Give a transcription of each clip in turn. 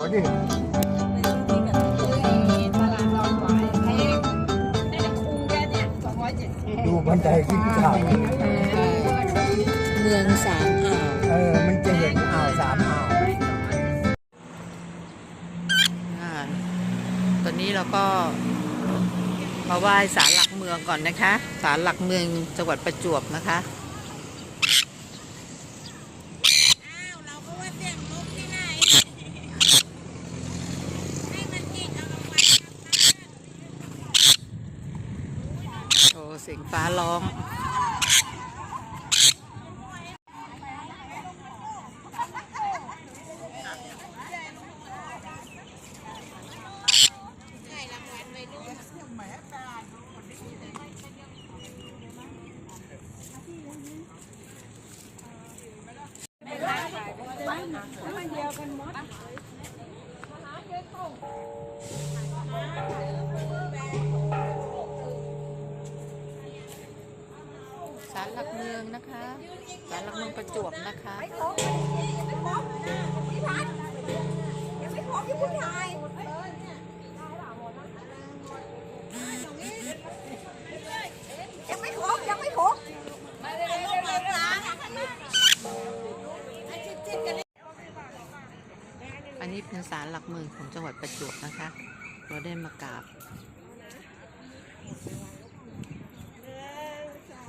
วันนี้ดูบันไดขึ้นเขาเมืองสามอ่าว เออ มันจะเห็นอ่าวสามอ่าวอ่าตอนนี้เราก็มาไหว้ศาลหลักเมืองก่อนนะคะ ศาลหลักเมืองจังหวัดประจวบนะคะ โอ้เสียงฟ้าร้องศา นะคะศาลหลักเมืองประจวบนะคะไม่ครบยังไม่ครบยังไม่ครบอันนี้เป็นศาลหลักเมืองของจังหวัดประจวบนะคะ เราได้มากราบ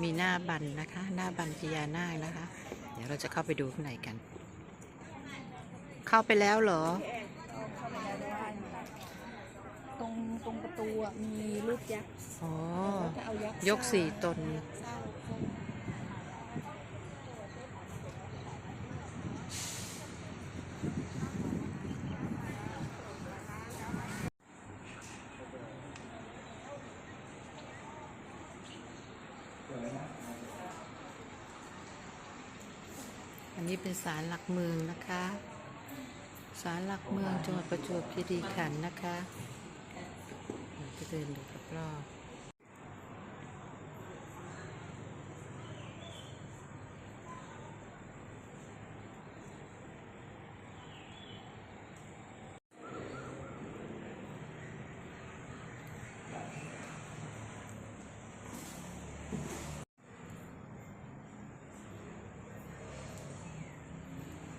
มีหน้าบันนะคะ หน้าบันพญานาคนะคะ เดี๋ยวเราจะเข้าไปดูข้างในกัน เข้าไปแล้วเหรอ ตรงตรงประตูอะมีรูปยักษ์อ๋อจะเอายักษ์ยกสี่ตนอัน นี้เป็นศาลหลักเมืองนะคะศาลหลักเมืองจังหวัดประจวบคีรีขันธ์นะคะ จะเดินดูรอบๆ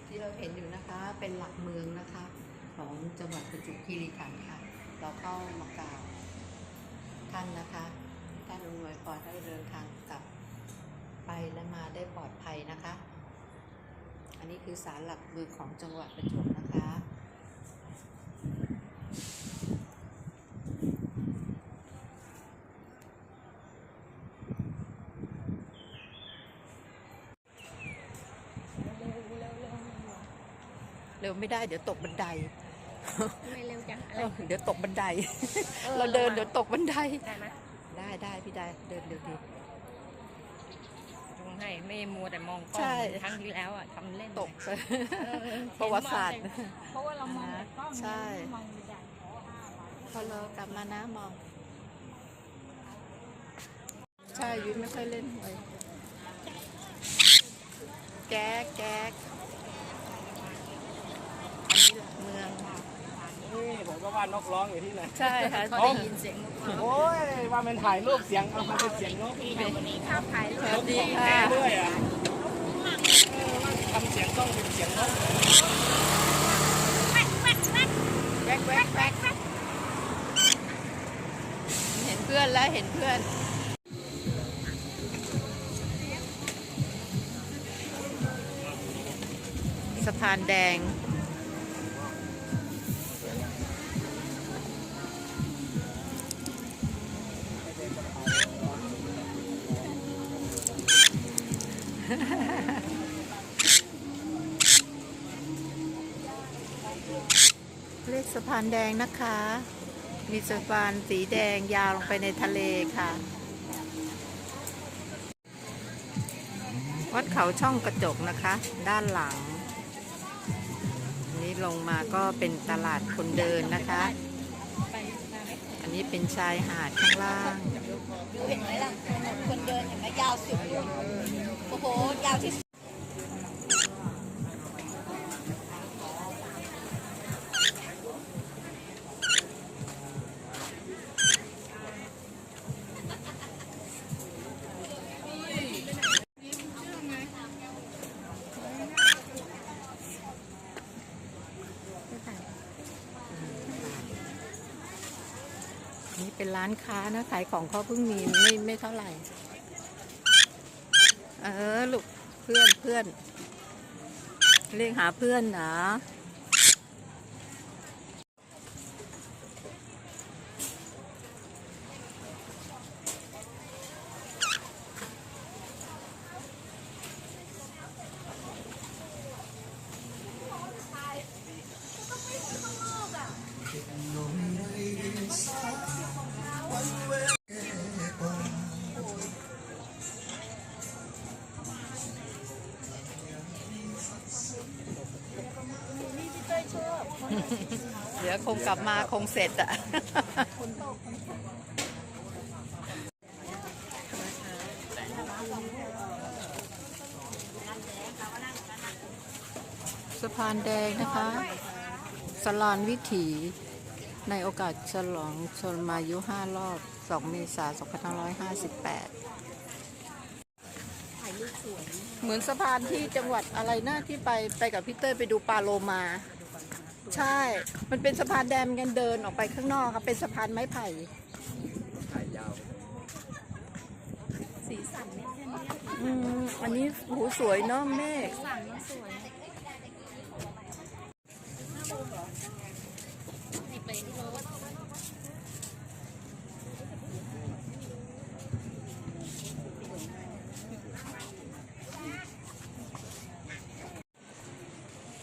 ที่ เราเห็นอยู่นะคะเป็นหลักเมืองนะคะของจังหวัดประจวบคีรีขันธ์ค่ะ เราเข้ามากราบท่านนะคะ ท่านอำนวยพรให้เดินทางกลับไปและมาได้ปลอดภัยนะคะ อันนี้คือสารหลักเมืองของจังหวัดประจวบนะคะ เร็ว ไม่ได้เดี๋ยวตกบันไดไม่เร็วจังอะไรเออเดี๋ยวตกบันได เราเดินเดี๋ยวตกบันได ได้ไหมได้ได้พี่ได้เดินเร็วดีตรงให้ไม่มัวแต่มองกล้อใช่งครั้งที่แล้วอะทำเล่นตกไปเออประวัติศาสตร์เพราะว่าเรามองแต่กล้องใช่ไม่มองไม่ได้พอเรากลับมานะมอง ใช่ยุ้ยไม่ค่อยเล่นหวยแก๊กแก๊กอันนี้หลัก เมือง นี่ผมก็ว่านกร้องอยู่ที่ไหน ใช่ค่ะเขาได้ยินเสียงนกร้องโอ้ยว่ามันถ่ายรูปเสียงเอามาเป็นเสียงนกวันนี้ข้าวขายสวัสดีค่ะเรื่อยอะเออว่าทำเสียงต้องเป็นเสียงนกแวกแวกแวกเห็นเพื่อนแล้วเห็นเพื่อนสะพานแดง พานแดงนะคะ มีสะพานสีแดงยาวลงไปในทะเลค่ะ วัดเขาช่องกระจกนะคะ ด้านหลัง นี้ลงมาก็เป็นตลาดคนเดินนะคะ อันนี้เป็นชายหาดข้างล่างเห็นไหมล่ะคนเดินเห็นไหมยาวสุดโอ้โหยาวที่ เป็นร้านค้านะขายของเขาเพิ่งมีไม่ไม่เท่าไหร่ เออลูกเพื่อนเพื่อนเรียกหาเพื่อนนะ คงกลับมาคงเสร็จอะสะพานแดงนะคะ สลานวิถีในโอกาสฉลองชนมายุ 5 รอบ 2 เมษายน 2558เหมือนสะพานที่จังหวัดอะไรนะที่ไปไปกับพี่เต้ยไปดูปลาโลมา ใช่ มันเป็นสะพานแดงกันเดินออกไปข้างนอกครับเป็นสะพานไม้ไผ่สีสันเนี่ยแค่นี้อืมอันนี้หูสวยเนาะเมฆ สันมันสวยนี่ไปที่รถ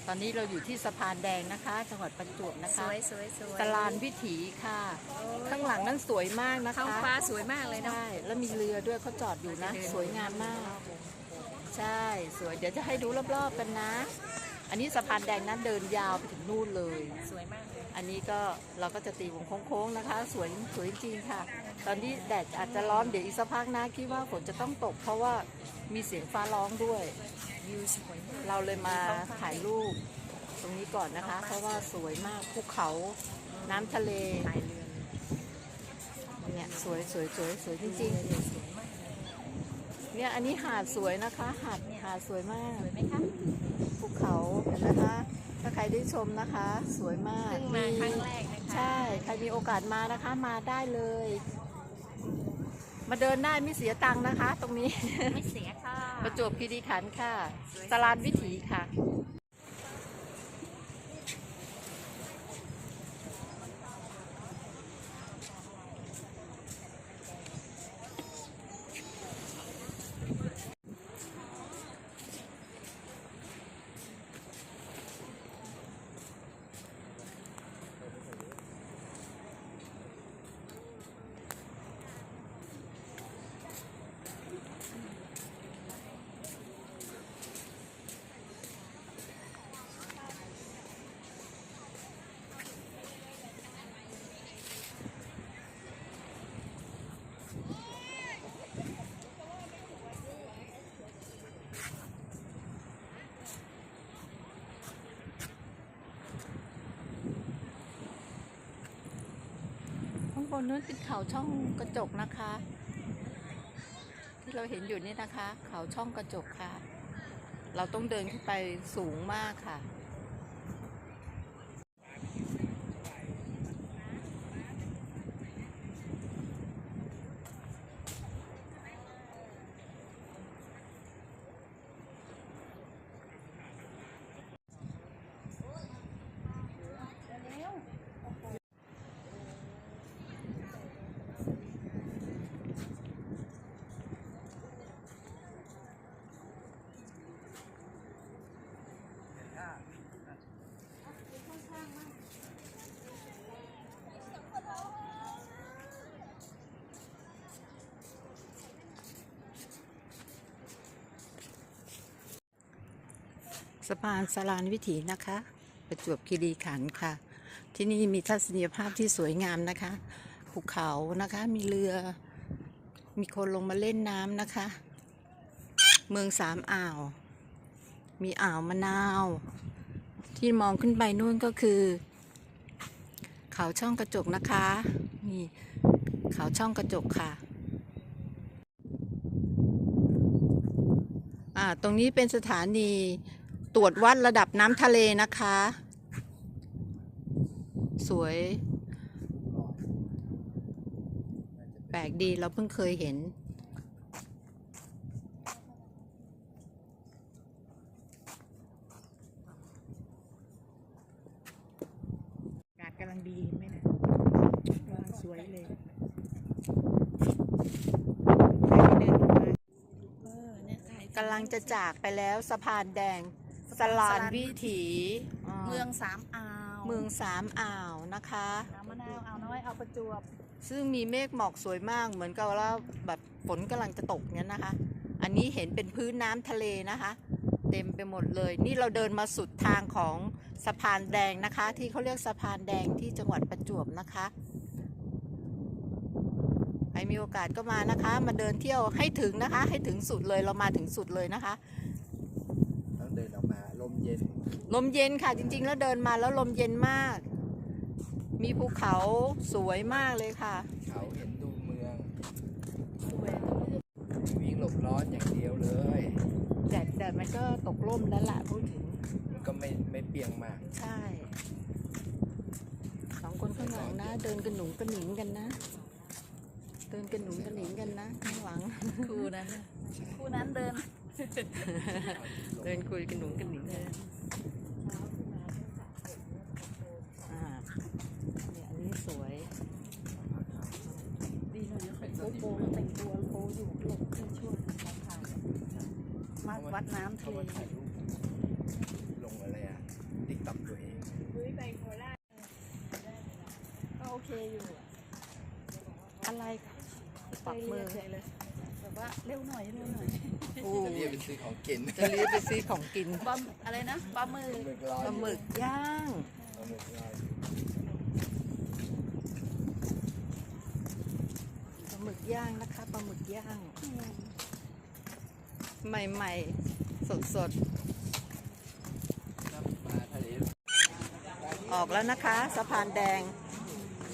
ตอ นนี้เราอยู่ที่สะพานแดงนะคะ จังหวัดประจวบนะสคะวยสวยสวยตลาดวิถีค่ะ ข้างหลังนั่นสวยมากนะคะท้องฟ้าสวยมากเลยเนาะ ใช่แล้วมีเรือด้วยเขาจอดอยู่นะ สวยงามมาก ใช่สวยเดี๋ยวจะให้ดูรอบๆกันนะ อันนี้สะพานแดงนั้นเดินยาวไปถึงนู่นเลย สวยมากเลย อันนี้ก็เราก็จะตีวงโค้งๆนะคะ สวยสวยจริงค่ะ ตอนนี้แดดอาจจะร้อนเดี๋ยวอีกสักพักนะคิดว่าฝนจะต้องตก เพราะว่ามีเสียงฟ้าร้องด้วย วิวสวยมากเราเลยมาถ่ายรูป ตรงนี้ก่อนนะคะ เพราะว่าสวยมากภูเขาน้ำทะเลถ่ายเรือเนี่ยสวยสวยสวยสวยจริงๆเนี่ยอันนี้หาดสวยนะคะ หาดหาดสวยมากสวยไหมคะภูเขาเห็นนะคะ ถ้าใครได้ชมนะคะ สวยมากเพิ่งมาครั้งแรกนะคะใช่ใครมีโอกาสมานะคะมาได้เลย มาเดินได้ไม่เสียตังค์นะคะ ตรงนี้ไม่เสียค่ะประจวบคีรีขันธ์ค่ะสลานวิถีค่ะ คนนู้นเป็นเขาช่องกระจกนะคะ ที่เราเห็นอยู่นี่นะคะ เขาช่องกระจกค่ะ เราต้องเดินขึ้นไปสูงมากค่ะ สะพานสลานวิถีนะคะ ประจวบคีรีขันธ์ค่ะ ที่นี่มีทัศนียภาพที่สวยงามนะคะภูเขานะคะมีเรือ มีคนลงมาเล่นน้ำนะคะ เมืองสามอ่าว มีอ่าวมะนาว ที่มองขึ้นไปนู่นก็คือ เขาช่องกระจกนะคะนี่เขาช่องกระจกค่ะอ่าตรงนี้เป็นสถานี ตรวจวัดระดับน้ำทะเลนะคะ สวย แปลกดีเราเพิ่งเคยเห็น อากาศกำลังดีเห็นไหมนะกำลังสวยเลยใครที่เดินลงมาเออเนี่ยถ่ายกำลังจะจากไปแล้วสะพานแดง สลานวิถีาเมืองสามอ่าวเมืองสามอ่าวนะคะน้ำมะนาวอ่าวน้อยอ่าวประจวบ ซึ่งมีเมฆหมอกสวยมากเหมือนกับว่าแบบฝนกำลังจะตกเนี่ยนะคะ อันนี้เห็นเป็นพื้นน้ำทะเลนะคะ เต็มไปหมดเลย นี่เราเดินมาสุดทางของสะพานแดงนะคะ ที่เขาเรียกสะพานแดงที่จังหวัดประจวบนะคะใครมีโอกาสก็มานะคะ มาเดินเที่ยวให้ถึงนะคะ ให้ถึงสุดเลยเรามาถึงสุดเลยนะคะ ต้องเดินออกมาลม เย็น ลมเย็นค่ะจริง ๆ แล้วเดินมาแล้วลมเย็นมาก มีภูเขาสวยมากเลยค่ะ เขาเห็นดูเมืองวิ่งหลบร้อนอย่างเดียวเลยแต่แต่มันก็ตกล่มแล้วล่ะพูดถึง ก็ไม่ไม่เปียงมาก ใช่ สองคนข้างหลังนะ เดินกระหนุงกระหนิงกันนะ เดินกระหนุงกระหนิงกันนะข้างหลัง คู่นั้นน่ะคู่นั้นเดิน เดินคุยกระหนุงกระหนิงกันอ่าเนี่ยอันนี้สวยดีหน่อยนะเขาโปโปแต่งตัวโปอยู่หลบขึ้นช่วงเขาถ่ายมาวัดน้ำทะเขาเลมาถ่ายรูปลงอะไรอะติ๊กต็อกตัวเองก็โอเคอยู่อะอะไรปักมือเฉยๆเลยแบบว่าเร็วหน่อยเร็วหน่อย ซื้อของกินจะรีบไปซื้อของกินปลาอะไรนะปลาหมึกหมึกร้อนปลาหมึกย่าง ปลาหมึกร้อนปลาหมึกย่างนะคะปลาหมึกย่าง ใหม่ๆ สดมาทะเลๆ ออกแล้วนะคะ สะพานแดง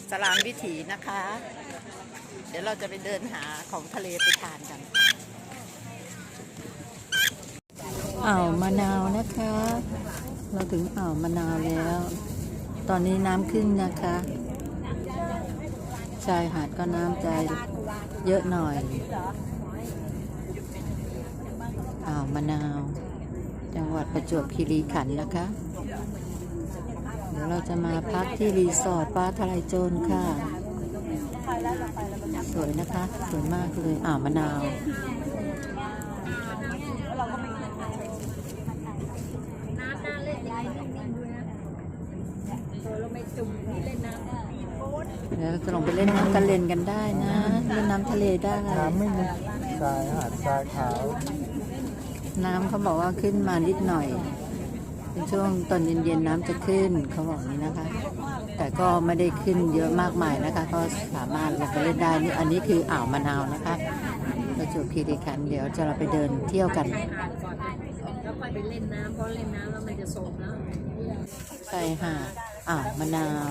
สลามวิถีนะคะ เดี๋ยวเราจะไปเดินหาของทะเลไปทานกัน อ่าวมะนาวนะคะ เราถึงอ่าวมะนาวแล้ว ตอนนี้น้ำขึ้นนะคะชายหาดก็น้ำใจเยอะหน่อยอ่าวมะนาว จังหวัดประจวบคีรีขันธ์นะคะ เดี๋ยวเราจะมาพักที่รีสอร์ทป้าทลายโจรค่ะ สวยนะคะ สวยมากเลยอ่าวมะนาว เดี๋ยวเราจะลงไปเล่นน้ำกันเล่นกันได้นะ เล่นน้ำทะเลได้ น้ำไม่มีทรายหาดทรายขาวน้ำเขาบอกว่าขึ้นมานิดหน่อย เป็นช่วงตอนเย็นๆน้ำจะขึ้นเขาบอกนี้นะคะ แต่ก็ไม่ได้ขึ้นเยอะมากมายนะคะ ก็สามารถลงไปเล่นได้นี่อันนี้คืออ่าวมะนาวนะคะประจวบคีรีขันธ์เดี๋ยวจะเราไปเดินเที่ยวกันแล้วค่อยไปเล่นน้ำเพราะเล่นน้ำแล้วมันจะโศกนะชายหาดอ่าวมะนาว